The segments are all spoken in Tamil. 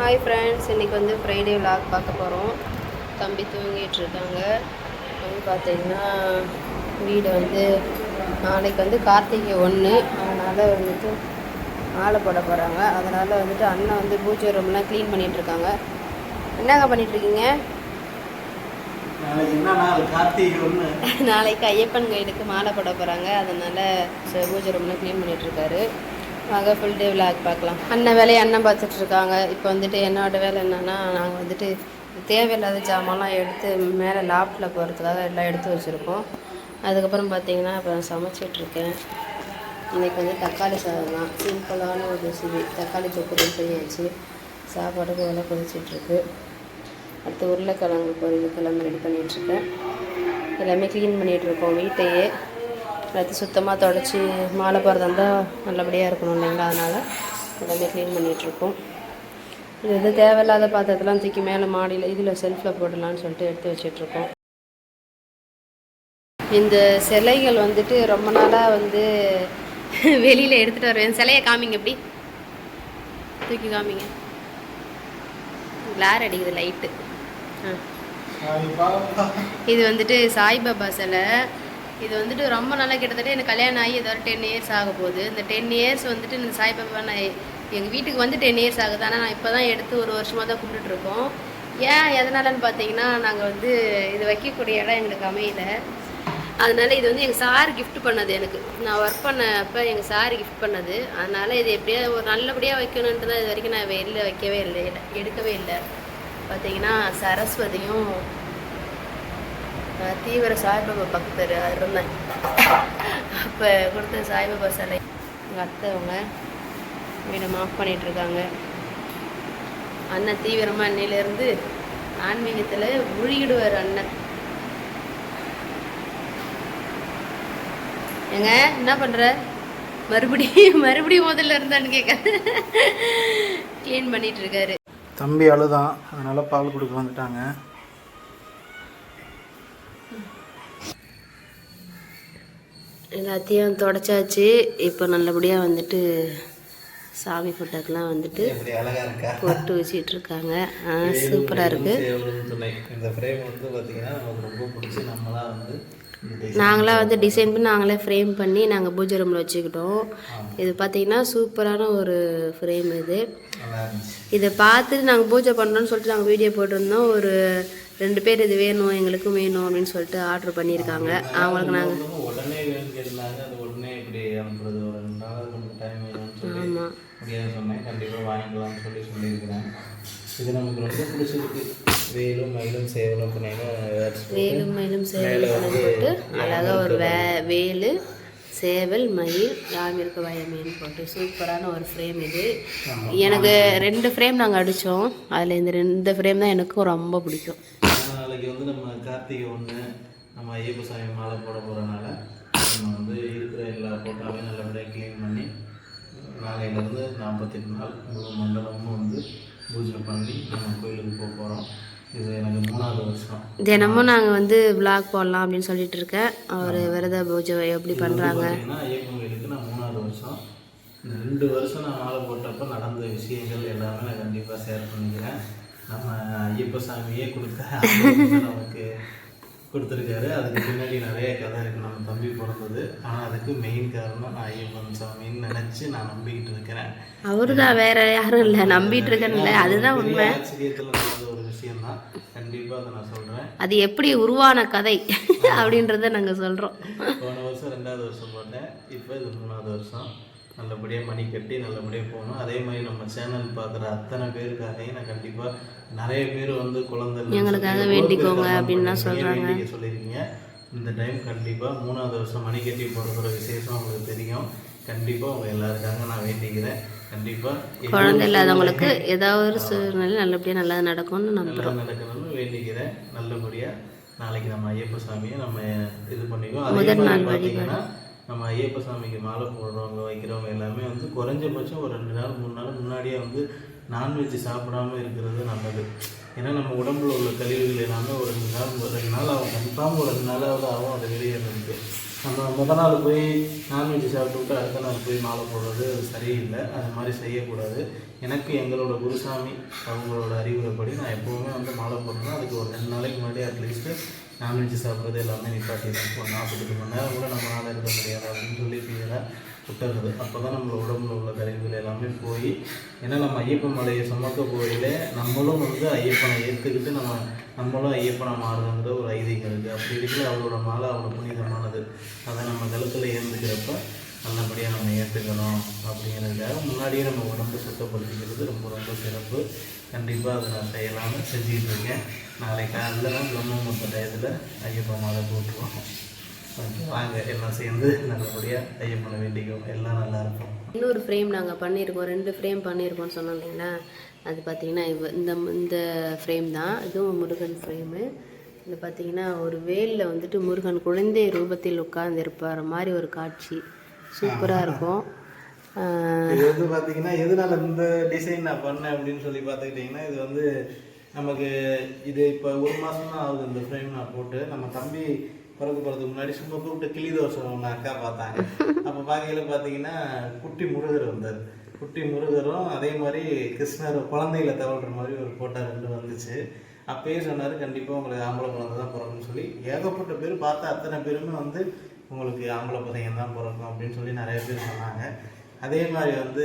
ஹாய் ஃப்ரெண்ட்ஸ் இன்றைக்கி வந்து ஃப்ரைடே vlog பார்க்க போகிறோம் தம்பி தூங்கிட்டு இருக்காங்க வந்து பார்த்தீங்கன்னா வீடு வந்து நாளைக்கு வந்து கார்த்திகை ஒன்று அதனால் வந்துட்டு மாலை போட போகிறாங்க அதனால் வந்துட்டு அண்ணன் வந்து பூஜை ரூம்லாம் க்ளீன் பண்ணிகிட்ருக்காங்க என்னங்க பண்ணிகிட்ருக்கீங்க நாளைக்கு ஐயப்பன் கைடுக்கு மாலை போட போகிறாங்க அதனால் பூஜை ரூம்லாம் க்ளீன் பண்ணிகிட்ருக்காரு வாங்க ஃபுல் டே விளாக் பார்க்கலாம். அண்ணன் வேலையை அண்ணன் பார்த்துட்டு இருக்காங்க. இப்போ வந்துட்டு என்னோட வேலை என்னென்னா நாங்கள் வந்துட்டு தேவையில்லாத ஜாமான்லாம் எடுத்து மேலே லாப்டில் போகிறதுக்காக எல்லாம் எடுத்து வச்சுருக்கோம். அதுக்கப்புறம் பார்த்தீங்கன்னா இப்போ நான் சமைச்சிட்ருக்கேன் இன்றைக்கி வந்து தக்காளி சாதம் தான். சிம்பிளான ஒரு ரெசிபி தக்காளி தொக்கு செய்யாச்சு சாப்பாடுக்கு வேலை கொதிச்சிட்ருக்கு அடுத்து உருளைக்கிழங்கு பொரியல் கிழங்கு ரெடி பண்ணிகிட்ருக்கேன் எல்லாமே க்ளீன் பண்ணிகிட்ருக்கோம் வீட்டையே. எல்லாத்தையும் சுத்தமாக தொடச்சி மாலை போகிறதா இருந்தால் நல்லபடியாக இருக்கணும் இல்லைங்களா? அதனால் எல்லாமே க்ளீன் பண்ணிகிட்ருக்கோம் இது வந்து தேவையில்லாத பாத்திரத்தெல்லாம் தூக்கி மேலே மாடியில் இதில் செல்ஃபில் போடலான்னு சொல்லிட்டு எடுத்து வச்சிட்ருக்கோம் இந்த சிலைகள் வந்துட்டு ரொம்ப நாளாக வந்து வெளியில் எடுத்துகிட்டு வருவேன். சிலையை காமிங்க எப்படி? தூக்கி காமிங்க. கிளார் அடிக்குது லைட்டு இது வந்துட்டு சாய்பாபா சிலை. இது வந்துட்டு ரொம்ப நாளாக கிட்டத்தட்ட எனக்கு கல்யாணம் ஆகி ஏதாவது ஒரு டென் இயர்ஸ் ஆக போகுது. இந்த டென் இயர்ஸ் வந்துட்டு இந்த சாய்பாபா நான் எங்கள் வீட்டுக்கு வந்து டென் இயர்ஸ் ஆகுது. ஆனால் நான் இப்போ தான் எடுத்து ஒரு வருஷமாக தான் கும்பிட்டுருக்கோம் ஏன் எதனாலன்னு பார்த்தீங்கன்னா நாங்கள் வந்து இது வைக்கக்கூடிய இடம் எங்களுக்கு அமையல. அதனால் இது வந்து எங்கள் சார் கிஃப்ட் பண்ணது எனக்கு. நான் ஒர்க் பண்ணப்போ எங்கள் சார் கிஃப்ட் பண்ணது. அதனால் இது எப்படியா ஒரு நல்லபடியாக வைக்கணுன்ட்டு தான் இது வரைக்கும் நான் வெளியில் வைக்கவே இல்லை. எடுக்கவே இல்லை. பார்த்தீங்கன்னா சரஸ்வதியும் தீவிர சாய்பாபா பக்தர் இருந்தேன் அப்போ கொடுத்த சாய்பாபா சிலை எங்கள் அத்தை அவங்க வீடை மாஃப் பண்ணிகிட்ருக்காங்க அண்ணன் தீவிரமாக அன்னையிலேருந்து ஆன்மீகத்தில் முழுகிடுவார் அண்ணன். ஏங்க என்ன பண்ணுற மறுபடியும் மறுபடியும் முதல்ல இருந்தான்னு கேட்க க்ளீன் பண்ணிட்டு இருக்காரு தம்பி அழுதான். அதனால பால் கொடுக்க வந்துட்டாங்க. எல்லாத்தையும் தொடச்சாச்சு. இப்போ நல்லபடியாக வந்துட்டு சாமி ஃபோட்டோக்கெலாம் வந்துட்டு பொட்டு வச்சிட்டு இருக்காங்க. சூப்பராக இருக்குது நாங்களாக வந்து டிசைன் பண்ணி நாங்களே ஃப்ரேம் பண்ணி நாங்கள் பூஜை ரூமில் வச்சுக்கிட்டோம். இது பார்த்தீங்கன்னா சூப்பரான ஒரு ஃப்ரேம் இது. இதை பார்த்துட்டு நாங்கள் பூஜை பண்ணோன்னு சொல்லிட்டு நாங்கள் வீடியோ போட்டிருந்தோம். ஒரு ரெண்டு பேர் இது வேணும் எங்களுக்கும் வேணும் அப்படின்னு சொல்லிட்டு ஆர்டர் பண்ணியிருக்காங்க. அவங்களுக்கு நாங்கள் கேட்டிருந்தாங்க அது உடனே இப்படி அனுப்புறது ஒரு ரெண்டு நாள் நமக்கு டைம் வேணும்னு சொல்லி முடியாது சொன்னேன். கண்டிப்பாக வாங்கிக்கலாம்னு சொல்லி சொல்லியிருக்கிறேன். இது நமக்கு ரொம்ப பிடிச்சிருக்கு. வேலும் மயிலும் சேவலும் வேலும் மயிலும் சேவல் போட்டு அழகாக ஒரு வே வேலு சேவல் மயில் யாமிருக்கு வயமேன்னு போட்டு சூப்பரான ஒரு ஃப்ரேம் இது. எனக்கு ரெண்டு ஃப்ரேம் நாங்கள் அடித்தோம் அதில் இந்த ரெண்டு ஃப்ரேம் தான் எனக்கும் ரொம்ப பிடிக்கும். நாளைக்கு வந்து நம்ம கார்த்திகை ஒன்று நம்ம ஐயப்ப சாமி மாலை போட போகிறனால வந்து இருக்கிற எல்லா ஃபோட்டோவையும் நல்லபடியாக க்ளீன் பண்ணி நாளையிலேருந்து நாற்பத்தெட்டு நாள் முழு மண்டலமும் வந்து பூஜை பண்ணி நம்ம கோயிலுக்கு போக போகிறோம் இது எனக்கு மூணாவது வருஷம். தினமும் நாங்கள் வந்து விளாக் போடலாம் அப்படின்னு சொல்லிட்டு இருக்கேன் அவர் விரத பூஜை எப்படி பண்ணுறாங்க கோயிலுக்கு நான் மூணாவது வருஷம். இந்த ரெண்டு வருஷம் நான் மாலை போட்டப்போ நடந்த விஷயங்கள் எல்லாமே நான் கண்டிப்பாக ஷேர் பண்ணிக்கிறேன். நம்ம ஐயப்ப சாமியே கொடுத்த நமக்கு. கொடுத்துருக்காரு. அதுக்கு பின்னாடி நிறைய கதை இருக்குது நம்ம தம்பி பிறந்தது. ஆனால் அதுக்கு மெயின் காரணம் நான் ஐயப்பன் சாமின்னு நினச்சி நான் நம்பிக்கிட்டு இருக்கிறேன். அவரு தான் வேற யாரும் இல்லை. நம்பிட்டு இருக்கேன்ல அதுதான் உண்மை. ஆச்சரியத்தில் நடந்த ஒரு விஷயம்தான். கண்டிப்பாக அதை நான் சொல்கிறேன் அது எப்படி உருவான கதை அப்படின்றத நாங்கள் சொல்கிறோம் போன வருஷம் ரெண்டாவது வருஷம் போட்டேன். இப்போ இது மூணாவது வருஷம். நல்லபடியாக மணி கட்டி நல்லபடியாக போகணும். அதே மாதிரி நம்ம சேனல் பார்க்குற அத்தனை பேருக்காகவும் நான் கண்டிப்பாக நிறைய பேர் வந்து குழந்தை எங்களுக்காக வேண்டிக்கோங்க. பண்ணி வேண்டிக்க சொல்லியிருக்கீங்க. இந்த டைம் கண்டிப்பாக மூணாவது வருஷம் மணி கட்டி போடுற விசேஷம் உங்களுக்கு தெரியும். கண்டிப்பாக உங்கள் எல்லாருக்காக நான் வேண்டிக்கிறேன். கண்டிப்பாக குழந்தை இல்லாதவங்களுக்கு ஏதாவது ஒரு சூழ்நிலை நல்லபடியாக நல்லா நடக்கும்னு நம்புகிறோம் நடக்கணும்னு வேண்டிக்கிறேன். நல்லபடியாக நாளைக்கு நம்ம ஐயப்ப சாமியை நம்ம இது பண்ணிக்குவோம். அதே மாதிரி பார்த்தீங்கன்னா நம்ம ஐயப்ப சாமிக்கு மாலை போடுறவங்க வைக்கிறவங்க எல்லாமே வந்து குறைஞ்சபட்சம் ஒரு ரெண்டு நாள் மூணு நாள் முன்னாடியே வந்து நான்வெஜ் சாப்பிடாம இருக்கிறது நல்லது. ஏன்னா நம்ம உடம்புல உள்ள கழிவுகள் எல்லாமே ஒரு ரெண்டு நாள் ஒரு ரெண்டு நாள் ஆகும். கன்ஃபார்ம் ஒரு ரெண்டு நாளாவது ஆகும் அதை வெளியேறதுக்கு நம்ம முத நாள் போய் நான்வெஜ் சாப்பிட்டு அடுத்த நாள் போய் மாலை போடுறது அது சரியில்லை. அது மாதிரி செய்யக்கூடாது. எனக்கு எங்களோட குருசாமி அவங்களோட அறிவுரைப்படி நான் எப்போவுமே வந்து மாலை போடணும் அதுக்கு ஒரு ரெண்டு நாளைக்கு முன்னாடி அட்லீஸ்ட்டு நான்வெஜ் சாப்பிட்றது எல்லாமே நிப்பாட்டிடுறேன் இப்போ நாற்பத்தெட்டு மணி நேரம் கூட நம்மளால் இருக்க முடியாது. அப்படின்னு சொல்லி ஃபீலாக விட்டுறது அப்போ தான் நம்ம உடம்புல உள்ள கழிவுகள் எல்லாமே போய் ஏன்னா நம்ம ஐயப்பன் மலையை சுமக்க போயில நம்மளும் வந்து ஐயப்பனை ஏற்றுக்கிட்டு நம்ம நம்மளும் ஐயப்பனை மாறுதுங்கிற ஒரு ஐதீகம் இருக்குது அப்படி இருக்கிற அவரோட மாலை அவ்வளோ புனிதமானது. அதை நம்ம கழுத்தில் ஏந்துக்கிறப்ப நல்லபடியாக நம்ம ஏற்றுக்கணும் அப்படிங்கிறதுக்காக முன்னாடியே நம்ம உடம்பு சுத்தப்படுத்திக்கிறது ரொம்ப ரொம்ப சிறப்பு. கண்டிப்பாக அதை நான் செய்யலாம்னு செஞ்சுக்கிட்டு இருக்கேன். நாளை காலையில் தான் பிரம்மமுத்த டயத்தில் ஐயப்பன் மாலை போட்டுருவோம். ஓகே வாங்க எல்லாம் சேர்ந்து நல்லபடியாக ஐயப்பனை வேண்டிக்கும் எல்லாம் நல்லா இருக்கும் இன்னொரு ஃப்ரேம் நாங்கள் பண்ணியிருக்கோம் ரெண்டு ஃப்ரேம் பண்ணியிருக்கோம்னு சொன்னோம் இல்லைங்களா? அது பார்த்தீங்கன்னா இவ இந்த இந்த ஃப்ரேம் தான். இதுவும் முருகன் ஃப்ரேமு இது பார்த்தீங்கன்னா ஒரு வேலில் வந்துட்டு முருகன் குழந்தை ரூபத்தில் உட்கார்ந்து இருப்பார் மாதிரி ஒரு காட்சி. சூப்பராக இருக்கும். இது வந்து பார்த்தீங்கன்னா எதனால இந்த டிசைன் நான் பண்ணேன் அப்படின்னு சொல்லி பார்த்துக்கிட்டிங்கன்னா இது வந்து நமக்கு இது இப்போ ஒரு மாதம் தான் ஆகுது இந்த ஃப்ரேம் நான் போட்டு. நம்ம தம்பி பிறகு போகிறதுக்கு முன்னாடி சும்மா கூப்பிட்டு கிளி தோசை ஒன்று அக்கா பார்த்தாங்க. அப்போ பார்க்கையில் பார்த்தீங்கன்னா குட்டி முருகர் வந்தார். குட்டி முருகரும் அதே மாதிரி கிருஷ்ணர் குழந்தையில தவழ்கிற மாதிரி ஒரு போட்டோ ரெண்டு வந்துச்சு. அப்பயே சொன்னார் கண்டிப்பாக உங்களுக்கு ஆம்பளை குழந்தை தான் பிறகுன்னு சொல்லி. ஏகப்பட்ட பேர் பார்த்தா அத்தனை பேருமே வந்து உங்களுக்கு ஆம்பளை பையன் தான் பிறக்கும் அப்படின்னு சொல்லி நிறைய பேர் சொன்னாங்க. அதே மாதிரி வந்து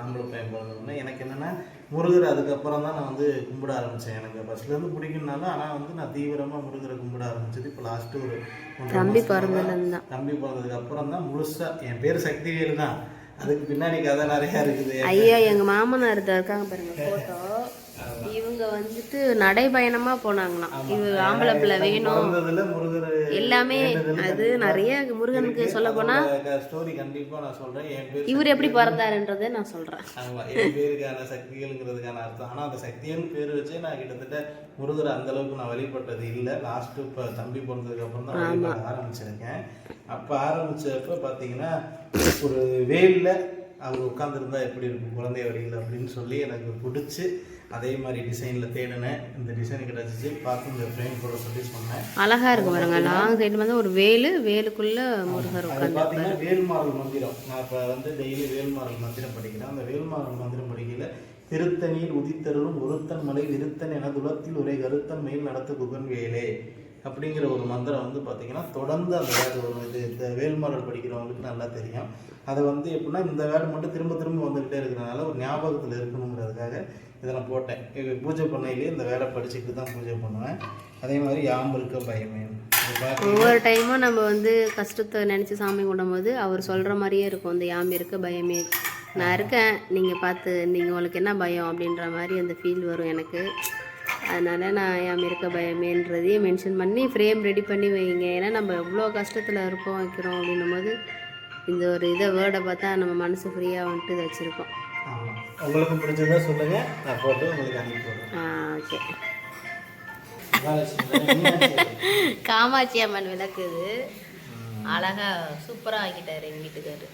ஆம்பளை பையன் பிறந்தோடனே எனக்கு என்னென்னா முருகர் அதுக்கப்புறம் தான் நான் வந்து கும்பிட ஆரம்பித்தேன் எனக்கு ஃபஸ்ட்லேருந்து பிடிக்கும்னாலும் ஆனால் வந்து நான் தீவிரமாக முருகரை கும்பிட ஆரம்பிச்சது இப்போ லாஸ்ட்டு ஒரு தம்பி பிறந்ததுலேருந்து தம்பி பிறந்ததுக்கு அப்புறம் தான் முழுசாக என் பேர் சக்திவேல் தான். அதுக்கு பின்னாடி கதை நிறையா இருக்குது. ஐயா எங்கள் மாமனார் இருக்காங்க பாருங்க ஃபோட்டோ வந்துட்டு நடைபயணமா போனாங்களாம். இவங்க ஆம்பளை பிள்ளை வேணும். எல்லாமே அது நிறைய முருகனுக்கு சொல்ல போனா ஸ்டோரி கண்டிப்பாக நான் பேர் இவர் எப்படி பிறந்தாருன்றதை நான் சொல்றேன். ஆமா என் பேருக்கான சக்திகள்ங்கிறதுக்கான அர்த்தம். ஆனால் அந்த சக்திகள்னு பேர் வச்சு நான் கிட்டத்தட்ட முருகர் அந்த அளவுக்கு நான் வழிபட்டது இல்லை. லாஸ்ட்டு இப்போ தம்பி பிறந்ததுக்கு அப்புறம் தான் வழிபட ஆரம்பிச்சிருக்கேன். அப்போ ஆரம்பிச்சப்ப பார்த்தீங்கன்னா ஒரு வேலில் அவர் உட்காந்துருந்தா எப்படி இருக்கும்? குழந்தை வழியில் அப்படின்னு சொல்லி எனக்கு பிடிச்சி அதே மாதிரி டிசைனில் தேடினேன் இந்த டிசைன் கிடச்சிச்சு. பார்த்து இந்த ஃப்ரேம் போட சொல்லி சொன்னேன். அழகா இருக்கு பாருங்க. லாங் சைடு வந்து ஒரு வேலு வேலுக்குள்ள முருகர் அது பார்த்தீங்கன்னா வேல்மாறல் மந்திரம். நான் இப்போ வந்து டெய்லி வேல்மாறல் மந்திரம் படிக்கிறேன். அந்த வேல்மாறல் மந்திரம் படிக்கல திருத்தணியில் உதித்தருளும் ஒருத்தன் மலை விருத்தன் என துலத்தில் ஒரே கருத்தன் மேல் நடத்த குகன் வேலே. அப்படிங்கிற ஒரு மந்திரம் வந்து பார்த்தீங்கன்னா தொடர்ந்து அந்த வேலை வரும் இது இந்த வேல்மாறல் படிக்கிறவங்களுக்கு நல்லா தெரியும். அதை வந்து எப்படின்னா இந்த வேலை மட்டும் திரும்ப திரும்ப வந்துக்கிட்டே இருக்கிறனால ஒரு ஞாபகத்தில் இருக்கணுங்கிறதுக்காக இதை நான் போட்டேன். இது பூஜை பண்ணையிலேயே இந்த வேலை படிச்சுட்டு தான் பூஜை பண்ணுவேன். அதே மாதிரி யாம் இருக்க பயமே ஒவ்வொரு டைமும் நம்ம வந்து கஷ்டத்தை நினச்சி சாமி கும்பிடும்போது அவர் சொல்கிற மாதிரியே இருக்கும். இந்த யாம் இருக்க பயமே. நான் இருக்கேன். நீங்கள் பார்த்து நீங்கள் உங்களுக்கு என்ன பயம் அப்படின்ற மாதிரி அந்த ஃபீல் வரும் எனக்கு. அதனால் நான் யாம் இருக்க பயமேன்றதையும் மென்ஷன் பண்ணி ஃப்ரேம் ரெடி பண்ணி வைங்க. ஏன்னா நம்ம எவ்வளோ கஷ்டத்தில் இருக்கோம் வைக்கிறோம் அப்படின்னும் போது இந்த ஒரு இதை வேர்டை பார்த்தா நம்ம மனசு ஃப்ரீயாக வந்துட்டு இதை வச்சுருக்கோம் உங்களுக்கு பிடிச்சதா சொல்லுங்கள் நான் போட்டு உங்களுக்கு அனுப்பி போடுறேன் ஓகே. காமாட்சி அம்மன் விளக்கு இது. அழகா சூப்பராக ஆக்கிட்டாரு எங்கள் வீட்டுக்காரு.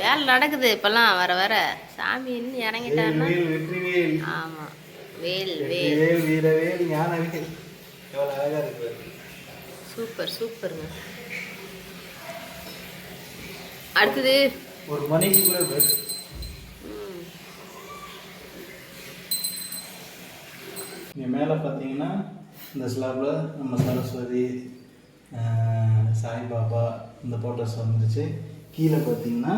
வேலை நடக்குது இப்போல்லாம் வர வர. சாமி இன்னும் இறங்கிட்டாருன்னா ஆமாம் வேல் வேல் வேல். வீரவேல் ஞானவேல் எவ்வளோ அழகா இருக்கு சூப்பர் சூப்பருங்க. அடுத்தது. ஒரு மணிக்கு கூட இங்க மேலே பார்த்தீங்கன்னா இந்த ஸ்லாப்ல நம்ம சரஸ்வதி சாய்பாபா இந்த போட்டோஸ் வந்துச்சு கீழே பார்த்தீங்கன்னா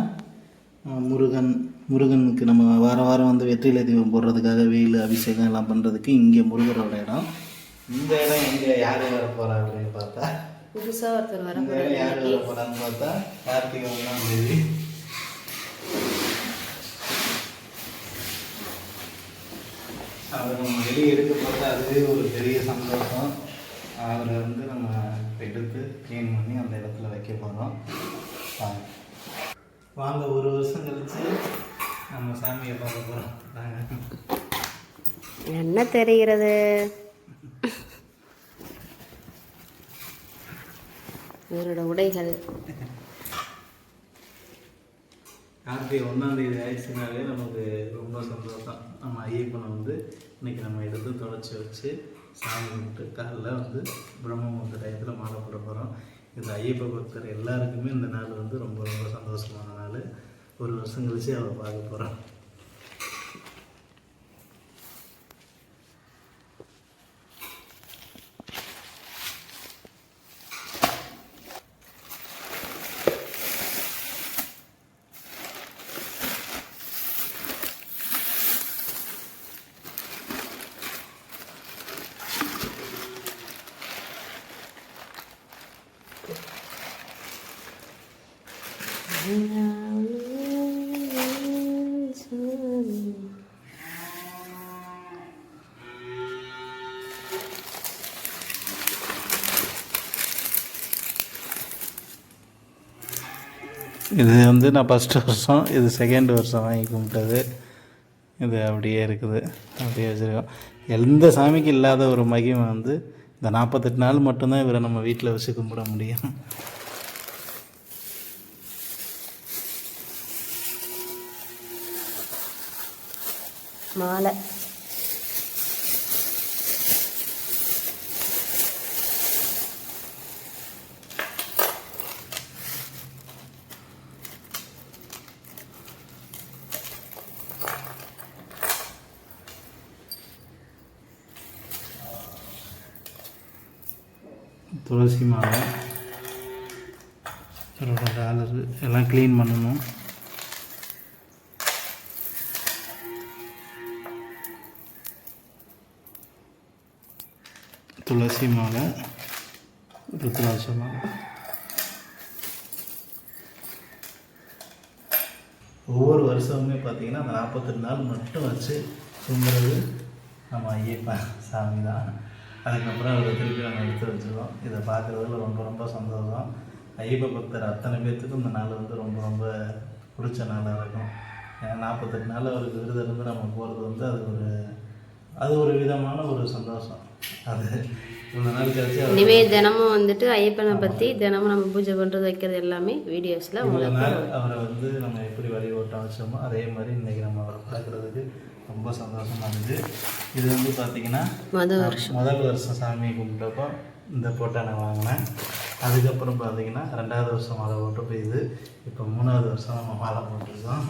முருகன் முருகனுக்கு நம்ம வார வாரம் வந்து வெற்றிலை தீபம் போடுறதுக்காக வெயில் அபிஷேகம் எல்லாம் பண்ணுறதுக்கு இங்கே முருகரோட இடம். இந்த இடம் எங்கே? யார் வர போகிறா அப்படின்னு பார்த்தா? புதுசா ஒருத்தர் வர இந்த இடம் யார் வர போகிறான்னு பார்த்தா கார்த்திகை ஒன்றாம் தேதி அவர் நம்ம வெளியே எடுக்க பார்த்தா அதுவே ஒரு பெரிய சந்தோஷம். அவரை வந்து நம்ம எடுத்து க்ளீன் பண்ணி அந்த இடத்துல வைக்க போகிறோம் வாங்க ஒரு வருஷம் கழிச்சு நம்ம சாமியை பார்க்க போகிறோம் என்ன தெரிகிறது? இவரோட உடைகள். கார்த்திகை ஒன்றாம் தேதி ஆயிடுச்சுனாலே நமக்கு ரொம்ப சந்தோஷம். நம்ம ஐயப்பனை வந்து இன்னைக்கு நம்ம எடுத்து தொடச்சி வச்சு சாமி கும்பிட்டு காலைல வந்து பிரம்ம முகூர்த்த டயத்தில் மாலை போட போகிறோம் இந்த ஐயப்ப பக்தர் எல்லாருக்குமே இந்த நாள் வந்து ரொம்ப ரொம்ப சந்தோஷமான நாள். ஒரு வருஷம் கழிச்சு அவளை பார்க்க போகிறோம் இது வந்து நான் ஃபஸ்ட்டு வருஷம் இது செகண்ட் வருஷம் வாங்கி கும்பிட்டது. இது அப்படியே இருக்குது. அப்படியே வச்சுருக்கோம். எந்த சாமிக்கு இல்லாத ஒரு மகிமை வந்து இந்த நாற்பத்தெட்டு நாள் மட்டும்தான் இவரை நம்ம வீட்டில் வச்சு கும்பிட முடியும். மாலை. துளசி மாலை அதோட டாலரு எல்லாம் க்ளீன் பண்ணணும். துளசி மாலை ருத்ராட்ச மாலை ஒவ்வொரு வருஷமுமே பார்த்தீங்கன்னா அந்த நாற்பத்தெட்டு நாள் மட்டும் வச்சு கும்பிட்றது நம்ம ஐயப்பா சாமி தான் அதுக்கப்புறம் அவரை திருப்பி நம்ம எடுத்து வச்சுருக்கோம் இதை பார்க்குறதுல ரொம்ப ரொம்ப சந்தோஷம். ஐயப்ப பக்தர் அத்தனை பேர்த்துக்கும் இந்த நாள் வந்து ரொம்ப ரொம்ப பிடிச்ச நாளாக இருக்கும். ஏன்னா நாற்பத்தெட்டு நாள் அவருக்கு விருது இருந்து நம்ம போகிறது வந்து அது ஒரு அது ஒரு விதமான ஒரு சந்தோஷம். அது இனிமே தினமும் வந்துட்டு ஐயப்பனை பற்றி தினமும் நம்ம பூஜை பண்ணுறது வைக்கிறது எல்லாமே வீடியோஸில் உங்களுக்கு அவரை வந்து நம்ம எப்படி வழி ஓட்ட வச்சோமோ அதே மாதிரி இன்றைக்கி நம்ம அவரை பார்க்குறதுக்கு ரொம்ப சந்தோஷமாக இருந்துச்சு இது வந்து பார்த்திங்கன்னா மொதல் வருஷம் சாமி கும்பிட்டப்போ இந்த போட்டோ நான் வாங்கினேன். அதுக்கப்புறம் பார்த்தீங்கன்னா ரெண்டாவது வருஷம் மாலை போட்டப்போ இது இப்போ மூணாவது வருஷம் நம்ம மாலை போட்டிருக்கோம்.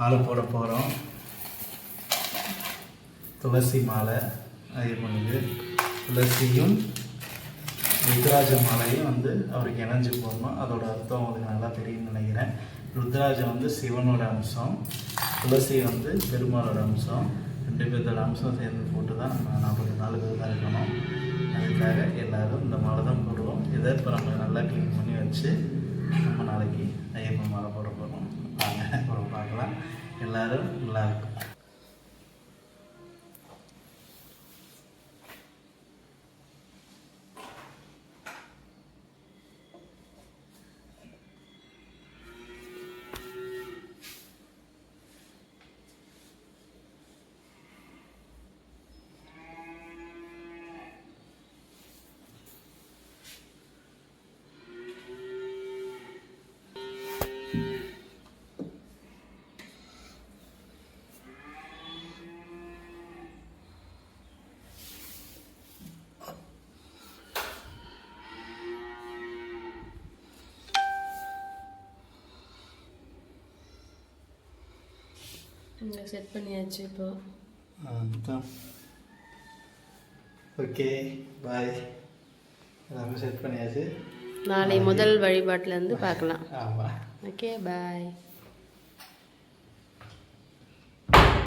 மாலை போட போகிறோம் துளசி மாலை ஐயப்பனுக்கு துளசியும் ருத்ராஜ மாலையும் வந்து அவருக்கு இணைஞ்சு போடணும். அதோட அர்த்தம் உங்களுக்கு நல்லா தெரியும்னு நினைக்கிறேன். ருத்ராஜம் வந்து சிவனோட அம்சம். துளசி வந்து பெருமாளோட அம்சம் ரெண்டு பேர்த்தோட அம்சம் சேர்ந்து போட்டு தான் நம்ம நாற்பது நாளுக்கு தான் இருக்கணும் அதுக்காக எல்லாரும் இந்த மாலை தான் போடுவோம். இதை இப்போ நம்ம நல்லா க்ளீன் பண்ணி வச்சு நம்ம நாளைக்கு ஐயப்பன் மாலை போட போகிறோம் வாங்க அப்புறம் பார்க்கலாம். எல்லோரும் நல்லா இருக்கும். செட் பண்ணியாச்சு இப்போ அதுதான் ஓகே பாய் எல்லாமே செட் பண்ணியாச்சு நாளை முதல் வழிபாட்டிலேருந்து பார்க்கலாம் ஆமாம் ஓகே பாய்